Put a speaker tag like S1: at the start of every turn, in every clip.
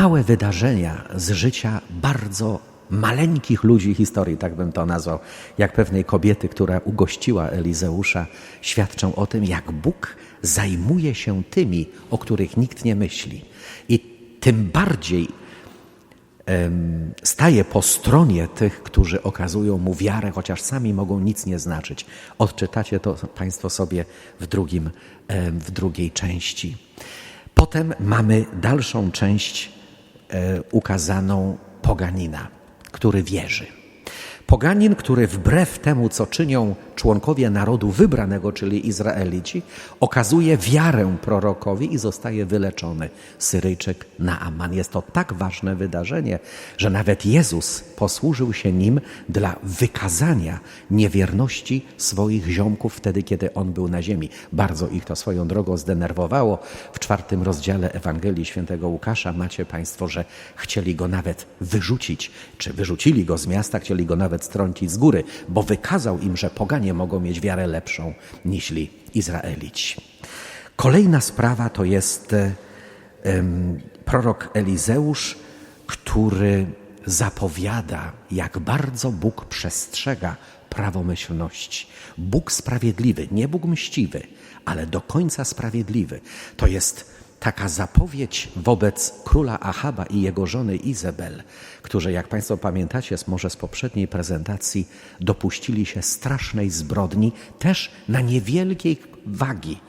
S1: małe wydarzenia z życia bardzo maleńkich ludzi historii, tak bym to nazwał, jak pewnej kobiety, która ugościła Elizeusza, świadczą o tym, jak Bóg zajmuje się tymi, o których nikt nie myśli. I tym bardziej em, staje po stronie tych, którzy okazują mu wiarę, chociaż sami mogą nic nie znaczyć. Odczytacie to Państwo sobie w, drugim, w drugiej części. Potem mamy dalszą część ukazaną poganina, który wierzy. Poganin, który wbrew temu, co czynią członkowie narodu wybranego, czyli Izraelici, okazuje wiarę prorokowi i zostaje wyleczony. Syryjczyk Naaman. Jest to tak ważne wydarzenie, że nawet Jezus posłużył się nim dla wykazania niewierności swoich ziomków wtedy, kiedy on był na ziemi. Bardzo ich to swoją drogą zdenerwowało. W czwartym rozdziale Ewangelii Świętego Łukasza macie Państwo, że chcieli go nawet wyrzucić, czy wyrzucili go z miasta, chcieli go nawet strącić z góry, bo wykazał im, że poganie mogą mieć wiarę lepszą niż Izraelici. Kolejna sprawa to jest em, prorok Elizeusz, który zapowiada, jak bardzo Bóg przestrzega prawomyślności. Bóg sprawiedliwy, nie Bóg mściwy, ale do końca sprawiedliwy. To jest taka zapowiedź wobec króla Ahaba i jego żony Izabel, którzy, jak Państwo pamiętacie, może z poprzedniej prezentacji, dopuścili się strasznej zbrodni, też na niewielkiej wagi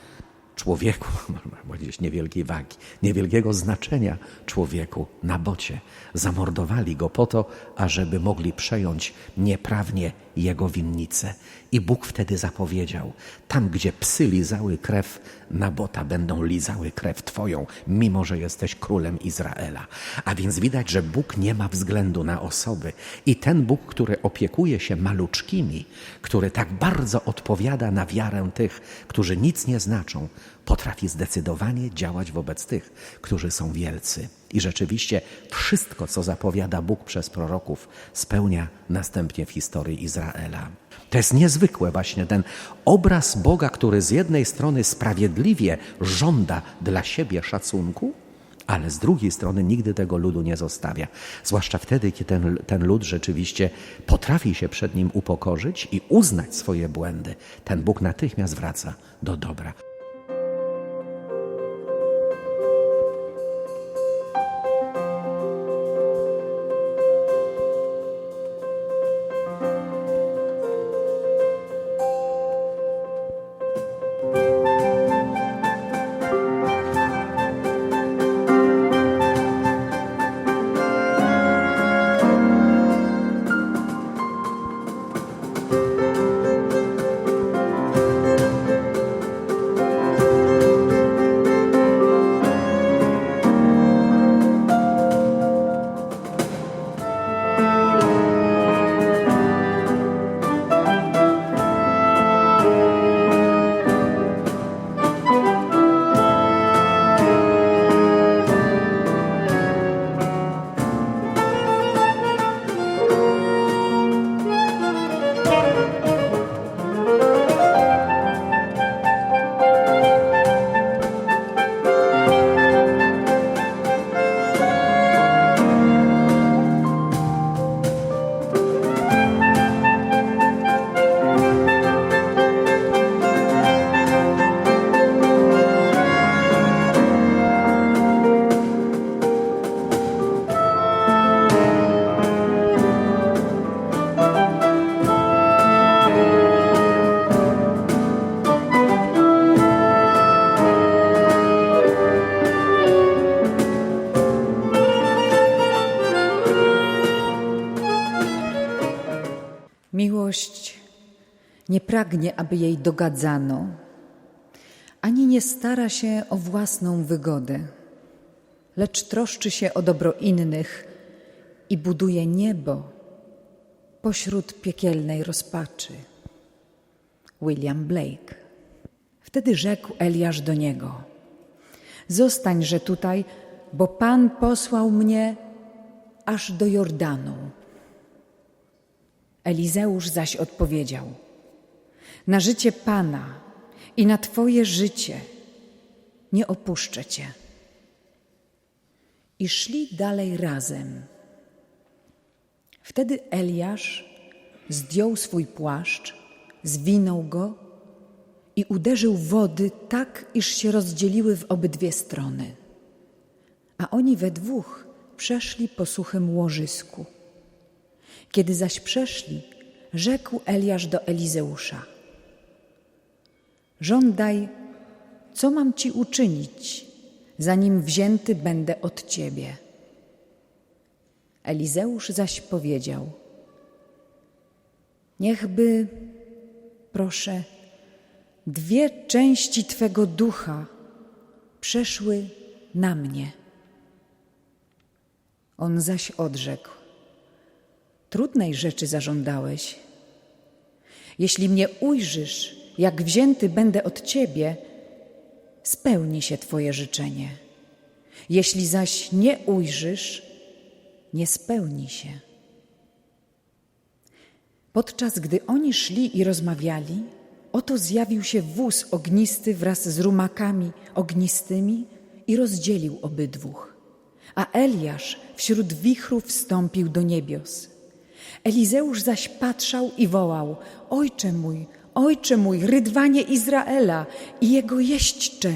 S1: człowieku, można powiedzieć niewielkiej wagi, niewielkiego znaczenia człowieku na bocie. Zamordowali go po to, ażeby mogli przejąć nieprawnie jego winnicę. I Bóg wtedy zapowiedział: Tam, gdzie psy lizały krew Nabota, będą lizały krew Twoją, mimo że jesteś królem Izraela. A więc widać, że Bóg nie ma względu na osoby. I ten Bóg, który opiekuje się maluczkimi, który tak bardzo odpowiada na wiarę tych, którzy nic nie znaczą, potrafi zdecydowanie działać wobec tych, którzy są wielcy. I rzeczywiście wszystko, co zapowiada Bóg przez proroków, spełnia następnie w historii Izraela. To jest niezwykłe właśnie ten obraz Boga, który z jednej strony sprawiedliwie żąda dla siebie szacunku, ale z drugiej strony nigdy tego ludu nie zostawia. Zwłaszcza wtedy, kiedy ten, ten lud rzeczywiście potrafi się przed nim upokorzyć i uznać swoje błędy. Ten Bóg natychmiast wraca do dobra.
S2: Nie pragnie, aby jej dogadzano, ani nie stara się o własną wygodę, lecz troszczy się o dobro innych i buduje niebo pośród piekielnej rozpaczy. William Blake. Wtedy rzekł Eliasz do niego: Zostańże tutaj, bo Pan posłał mnie aż do Jordanu. Elizeusz zaś odpowiedział: Na życie Pana i na Twoje życie nie opuszczę Cię. i szli dalej razem. Wtedy Eliasz zdjął swój płaszcz, zwinął go i uderzył wody tak, iż się rozdzieliły w obydwie strony. A oni we dwóch przeszli po suchym łożysku. Kiedy zaś przeszli, rzekł Eliasz do Elizeusza: Żądaj, co mam ci uczynić, zanim wzięty będę od ciebie. Elizeusz zaś powiedział: Niechby, proszę, dwie części Twego ducha przeszły na mnie. On zaś odrzekł: Trudnej rzeczy zażądałeś. Jeśli mnie ujrzysz, jak wzięty będę od Ciebie, spełni się Twoje życzenie. Jeśli zaś nie ujrzysz, nie spełni się. Podczas gdy oni szli i rozmawiali, oto zjawił się wóz ognisty wraz z rumakami ognistymi i rozdzielił obydwóch. A Eliasz wśród wichru wstąpił do niebios. Elizeusz zaś patrzał i wołał: Ojcze mój, ojcze mój, rydwanie Izraela i jego jeźdźcze.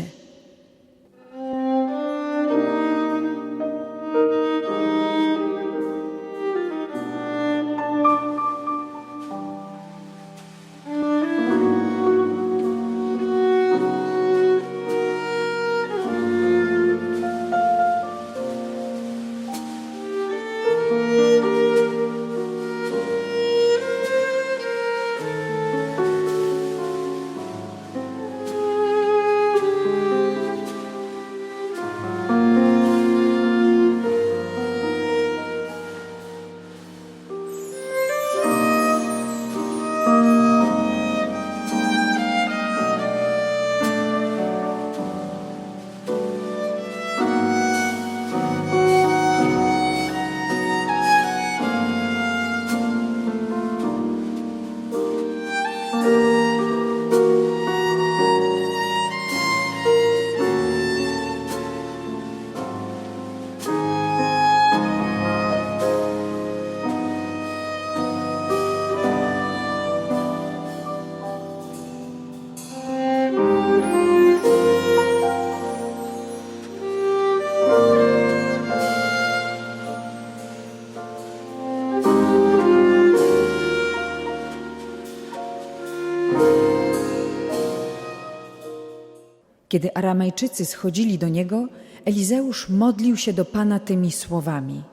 S2: Kiedy Aramejczycy schodzili do niego, Elizeusz modlił się do Pana tymi słowami: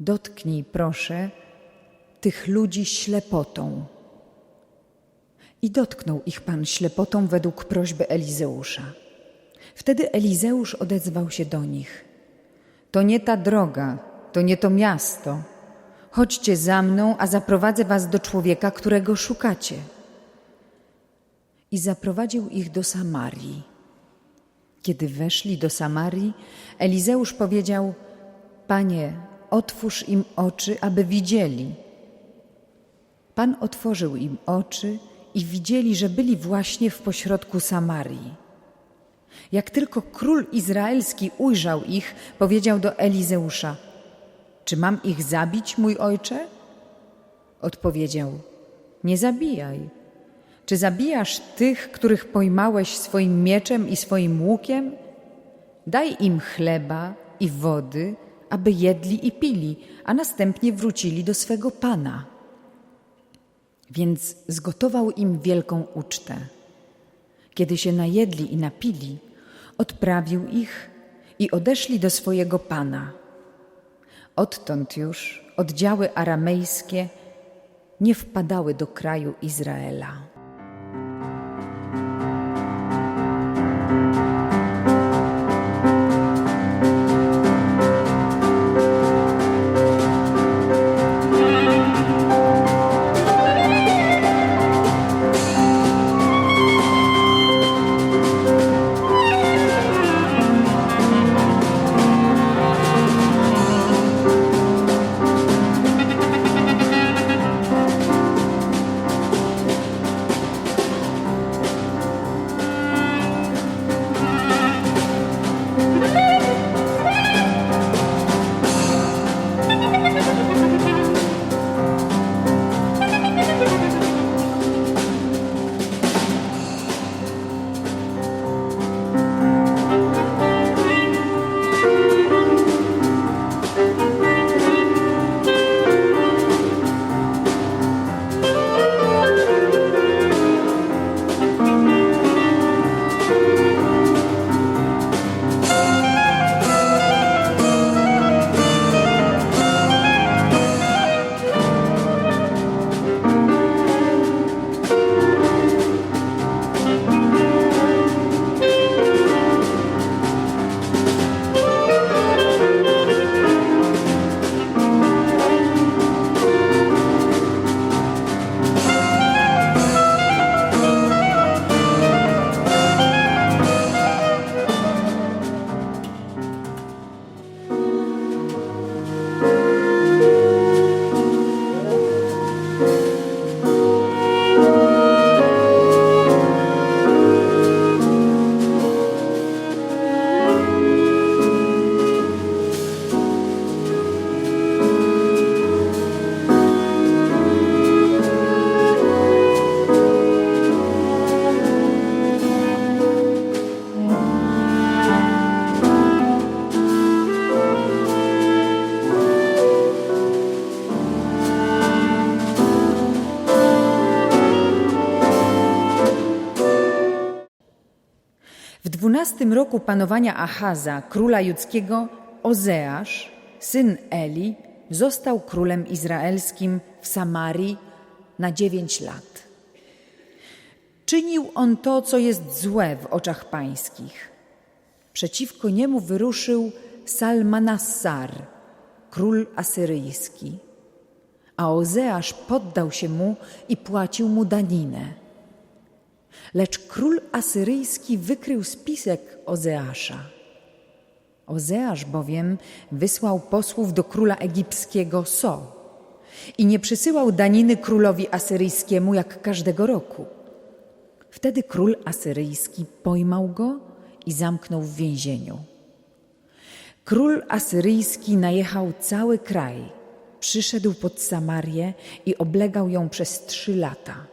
S2: Dotknij, proszę, tych ludzi ślepotą. I dotknął ich Pan ślepotą według prośby Elizeusza. Wtedy Elizeusz odezwał się do nich: To nie ta droga, to nie to miasto. Chodźcie za mną, a zaprowadzę was do człowieka, którego szukacie i zaprowadził ich do Samarii. Kiedy weszli do Samarii, Elizeusz powiedział: Panie, otwórz im oczy, aby widzieli. Pan otworzył im oczy i widzieli, że byli właśnie w pośrodku Samarii. Jak tylko król izraelski ujrzał ich, powiedział do Elizeusza: Czy mam ich zabić, mój ojcze? Odpowiedział: Nie zabijaj czy zabijasz tych, których pojmałeś swoim mieczem i swoim łukiem? Daj im chleba i wody, aby jedli i pili, a następnie wrócili do swego pana. Więc zgotował im wielką ucztę. Kiedy się najedli i napili, odprawił ich i odeszli do swojego pana. Odtąd już oddziały aramejskie nie wpadały do kraju Izraela. Dwunastym roku panowania Achaza, króla judzkiego, Ozeasz, syn Eli, został królem izraelskim w Samarii na dziewięć lat. Czynił on to, co jest złe w oczach pańskich. Przeciwko niemu wyruszył Salmanassar, król asyryjski, a Ozeasz poddał się mu i płacił mu daninę. Lecz król asyryjski wykrył spisek Ozeasza. Ozeasz bowiem wysłał posłów do króla egipskiego So i nie przysyłał daniny królowi asyryjskiemu jak każdego roku. Wtedy król asyryjski pojmał go i zamknął w więzieniu. Król asyryjski najechał cały kraj, przyszedł pod Samarię i oblegał ją przez trzy lata.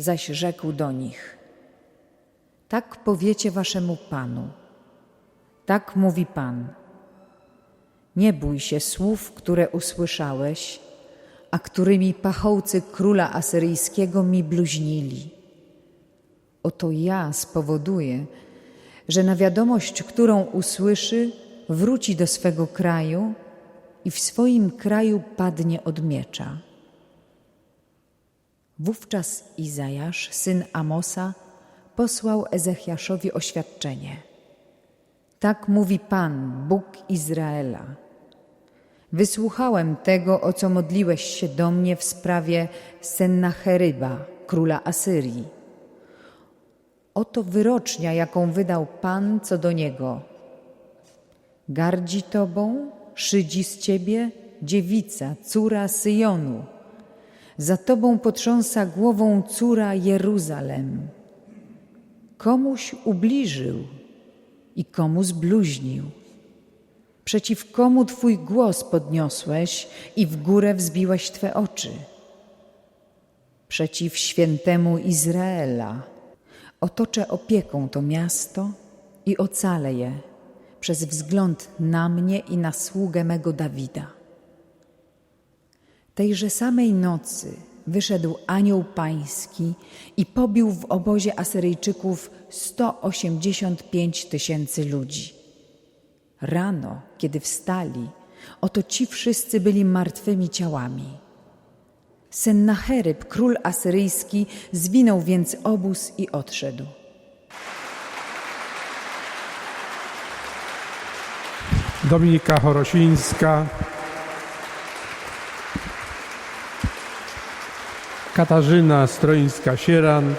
S2: Zaś rzekł do nich: Tak powiecie waszemu panu. Tak mówi pan. Nie bój się słów, które usłyszałeś, a którymi pachołcy króla asyryjskiego mi bluźnili. Oto ja spowoduję, że na wiadomość, którą usłyszy, wróci do swego kraju i w swoim kraju padnie od miecza. Wówczas Izajasz, syn Amosa, posłał Ezechiaszowi oświadczenie. Tak mówi Pan, Bóg Izraela. Wysłuchałem tego, o co modliłeś się do mnie w sprawie Sennacheryba, króla Asyrii. Oto wyrocznia, jaką wydał Pan co do niego. Gardzi tobą, szydzi z ciebie dziewica, córa Syjonu. Za tobą potrząsa głową córa Jeruzalem. Komuś ubliżył i komu zbluźnił. Przeciw komu twój głos podniosłeś i w górę wzbiłeś twe oczy? Przeciw świętemu Izraela. Otoczę opieką to miasto i ocalę je przez wzgląd na mnie i na sługę mego Dawida. Tejże samej nocy wyszedł anioł pański i pobił w obozie Asyryjczyków 185 tysięcy ludzi. Rano, kiedy wstali, oto ci wszyscy byli martwymi ciałami. Sennacheryb, król asyryjski, zwinął więc obóz i odszedł.
S3: Dominika Chorosińska, Katarzyna Stroińska-Sierant,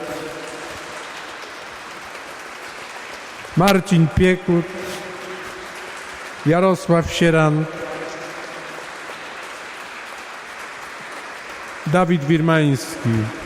S3: Marcin Piekut, Jarosław Sierant, Dawid Wirmański.